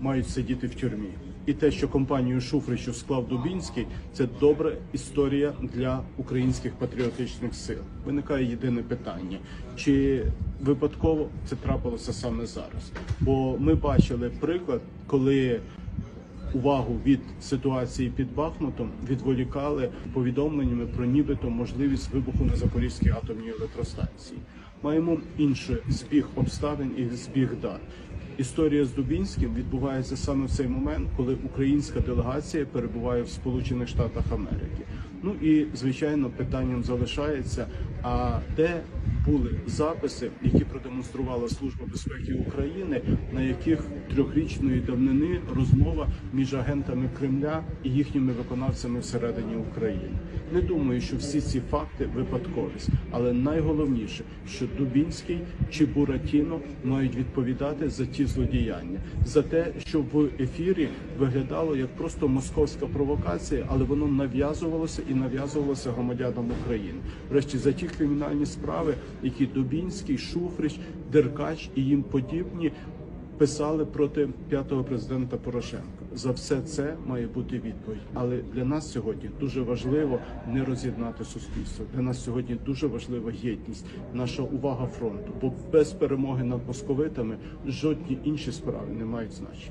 мають сидіти в тюрмі. І те, що компанію Шуфричу склав Дубінський, це добра історія для українських патріотичних сил. Виникає єдине питання: чи випадково це трапилося саме зараз? Бо ми бачили приклад, коли увагу від ситуації під Бахмутом відволікали повідомленнями про нібито можливість вибуху на Запорізькій атомній електростанції. Маємо інший збіг обставин і збіг дат. Історія з Дубінським відбувається саме в цей момент, коли українська делегація перебуває в Сполучених Штатах Америки. Ну і звичайно, питанням залишається: а де були записи, які продемонструвала Служба безпеки України, на яких трьохрічної давнини розмова між агентами Кремля і їхніми виконавцями всередині України. Не думаю, що всі ці факти випадковість, але найголовніше, що Дубінський чи Буратіно мають відповідати за ті злодіяння, за те, що в ефірі виглядало як просто московська провокація, але воно нав'язувалося і нав'язувалося громадянам України. Врешті за ті кримінальні справи, які Дубінський, Шуфрич, Деркач і їм подібні писали проти п'ятого президента Порошенка. За все це має бути відповідь. Але для нас сьогодні дуже важливо не роз'єднати суспільство. Для нас сьогодні дуже важлива єдність, наша увага фронту. Бо без перемоги над московитами жодні інші справи не мають значення.